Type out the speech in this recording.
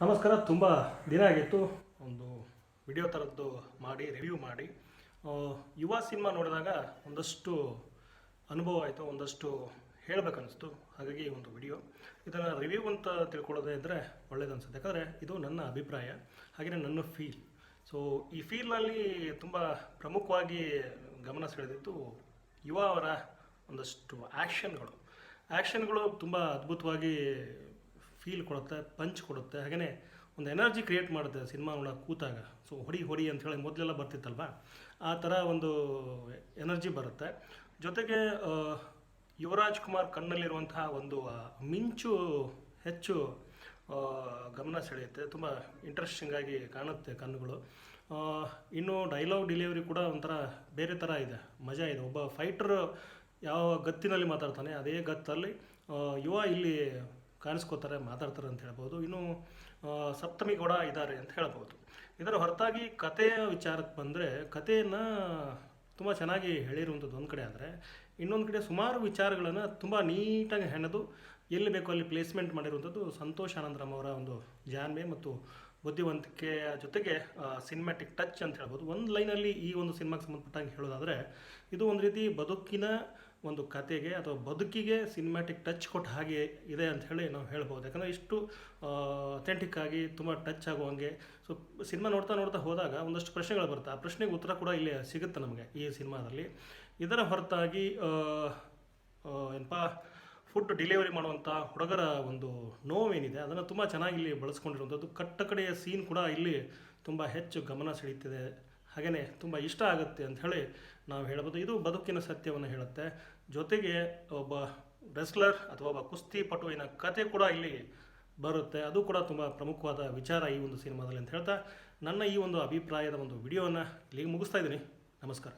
ನಮಸ್ಕಾರ, ತುಂಬ ದಿನ ಆಗಿತ್ತು. ಒಂದು ವಿಡಿಯೋ ಥರದ್ದು ಮಾಡಿ, ರಿವ್ಯೂ ಮಾಡಿ. ಯುವ ಸಿನಿಮಾ ನೋಡಿದಾಗ ಒಂದಷ್ಟು ಅನುಭವ ಆಯಿತು, ಒಂದಷ್ಟು ಹೇಳಬೇಕನ್ನಿಸ್ತು. ಹಾಗಾಗಿ ಒಂದು ವಿಡಿಯೋ. ಇದನ್ನು ರಿವ್ಯೂ ಅಂತ ತಿಳ್ಕೊಳ್ಳೋದೇ ಇದ್ದರೆ ಒಳ್ಳೇದು ಅನಿಸುತ್ತೆ ಯಾಕಂದರೆ ಇದು ನನ್ನ ಅಭಿಪ್ರಾಯ ಹಾಗೆಯೇ ನನ್ನ ಫೀಲ್ ಸೊ ಈ ಫೀಲ್ನಲ್ಲಿ ತುಂಬ ಪ್ರಮುಖವಾಗಿ ಗಮನ ಸೆಳೆದಿದ್ದು ಯುವ ಅವರ ಒಂದಷ್ಟು ಆ್ಯಕ್ಷನ್ಗಳು ಆ್ಯಕ್ಷನ್ಗಳು ತುಂಬ ಅದ್ಭುತವಾಗಿ ಫೀಲ್ ಕೊಡುತ್ತೆ ಪಂಚ್ ಕೊಡುತ್ತೆ ಹಾಗೆಯೇ ಒಂದು ಎನರ್ಜಿ ಕ್ರಿಯೇಟ್ ಮಾಡುತ್ತೆ ಸಿನಿಮಾ ನೋಡೋಕೆ ಕೂತಾಗ. ಸೊ ಹೊಡಿ ಹೊಡಿ ಅಂತ ಹೇಳಿ ಮೊದಲೆಲ್ಲ ಬರ್ತಿತ್ತಲ್ವ? ಆ ಥರ ಒಂದು ಎನರ್ಜಿ ಬರುತ್ತೆ. ಜೊತೆಗೆ ಯುವರಾಜ್ ಕುಮಾರ್ ಕಣ್ಣಲ್ಲಿರುವಂತಹ ಒಂದು ಮಿಂಚು ಹೆಚ್ಚು ಗಮನ ಸೆಳೆಯುತ್ತೆ. ತುಂಬ ಇಂಟ್ರೆಸ್ಟಿಂಗ್ ಆಗಿ ಕಾಣುತ್ತೆ ಕಣ್ಣುಗಳು. ಇನ್ನು ಡೈಲಾಗ್ ಡೆಲಿವರಿ ಕೂಡ ಒಂಥರ ಬೇರೆ ಥರ ಇದೆ. ಮಜಾ ಇದೆ. ಒಬ್ಬ ಫೈಟರ್ ಯಾವ ಗತ್ತಿನಲ್ಲಿ ಮಾತಾಡ್ತಾನೆ, ಅದೇ ಗತ್ತಲ್ಲಿ ಯುವ ಇಲ್ಲಿ ಕಾಣಿಸ್ಕೋತಾರೆ, ಮಾತಾಡ್ತಾರೆ ಅಂತ ಹೇಳ್ಬೋದು. ಇನ್ನು ಸಪ್ತಮಿ ಕೂಡ ಇದ್ದಾರೆ ಅಂತ ಹೇಳ್ಬೋದು. ಇದರ ಹೊರತಾಗಿ ಕಥೆಯ ವಿಚಾರಕ್ಕೆ ಬಂದರೆ, ಕಥೆಯನ್ನು ತುಂಬ ಚೆನ್ನಾಗಿ ಹೇಳಿರುವಂಥದ್ದು ಒಂದು ಕಡೆ ಆದರೆ, ಇನ್ನೊಂದು ಕಡೆ ಸುಮಾರು ವಿಚಾರಗಳನ್ನು ತುಂಬ ನೀಟಾಗಿ ಹೆಣೆದು ಎಲ್ಲಿ ಬೇಕೋ ಅಲ್ಲಿ ಪ್ಲೇಸ್ಮೆಂಟ್ ಮಾಡಿರುವಂಥದ್ದು ಸಂತೋಷ್ ಆನಂದರಾಮ್ ಅವರ ಒಂದು ಜಾನ್ಮೆ ಮತ್ತು ಬುದ್ಧಿವಂತಿಕೆಯ ಜೊತೆಗೆ ಸಿನಿಮ್ಯಾಟಿಕ್ ಟಚ್ ಅಂತ ಹೇಳ್ಬೋದು. ಒಂದು ಲೈನಲ್ಲಿ ಈ ಒಂದು ಸಿನಿಮಾಗೆ ಸಂಬಂಧಪಟ್ಟಂಗೆ ಹೇಳೋದಾದರೆ, ಇದು ಒಂದು ರೀತಿ ಬದುಕಿನ ಒಂದು ಕತೆಗೆ ಅಥವಾ ಬದುಕಿಗೆ ಸಿನಿಮ್ಯಾಟಿಕ್ ಟಚ್ ಕೊಟ್ಟ ಹಾಗೆ ಇದೆ ಅಂತ ಹೇಳಿ ನಾವು ಹೇಳ್ಬೋದು. ಯಾಕಂದರೆ ಇಷ್ಟು ಅಥೆಂಟಿಕ್ ಆಗಿ ತುಂಬ ಟಚ್ ಆಗುವಂಗೆ. ಸೊ ಸಿನಿಮಾ ನೋಡ್ತಾ ನೋಡ್ತಾ ಹೋದಾಗ ಒಂದಷ್ಟು ಪ್ರಶ್ನೆಗಳು ಬರುತ್ತೆ. ಆ ಪ್ರಶ್ನೆಗೆ ಉತ್ತರ ಕೂಡ ಇಲ್ಲಿ ಸಿಗುತ್ತೆ ನಮಗೆ ಈ ಸಿನಿಮಾದಲ್ಲಿ ಇದರ ಹೊರತಾಗಿ ಏನಪ್ಪ ಫುಡ್ ಡೆಲಿವರಿ ಮಾಡುವಂಥ ಹುಡುಗರ ಒಂದು ನೋವೇನಿದೆ, ಅದನ್ನು ತುಂಬ ಚೆನ್ನಾಗಿ ಇಲ್ಲಿ ಬಳಸ್ಕೊಂಡಿರುವಂಥದ್ದು. ಕಟ್ಟ ಕಡೆಯ ಸೀನ್ ಕೂಡ ಇಲ್ಲಿ ತುಂಬ ಹೆಚ್ಚು ಗಮನ ಸೆಳೀತಿದೆ ಹಾಗೆಯೇ ತುಂಬ ಇಷ್ಟ ಆಗುತ್ತೆ ಅಂತ ಹೇಳಿ ನಾವು ಹೇಳ್ಬೋದು. ಇದು ಬದುಕಿನ ಸತ್ಯವನ್ನು ಹೇಳುತ್ತೆ. ಜೊತೆಗೆ ಒಬ್ಬ ರೆಸ್ಲರ್ ಅಥವಾ ಒಬ್ಬ ಕುಸ್ತಿ ಪಟುವಿನ ಕತೆ ಕೂಡ ಇಲ್ಲಿ ಬರುತ್ತೆ. ಅದು ಕೂಡ ತುಂಬ ಪ್ರಮುಖವಾದ ವಿಚಾರ ಈ ಒಂದು ಸಿನಿಮಾದಲ್ಲಿ ಅಂತ ಹೇಳ್ತಾ. ನನ್ನ ಈ ಒಂದು ಅಭಿಪ್ರಾಯದ ಒಂದು ವಿಡಿಯೋನ ಇಲ್ಲಿಗೆ ಮುಗಿಸ್ತಾ ಇದ್ದೀನಿ. ನಮಸ್ಕಾರ.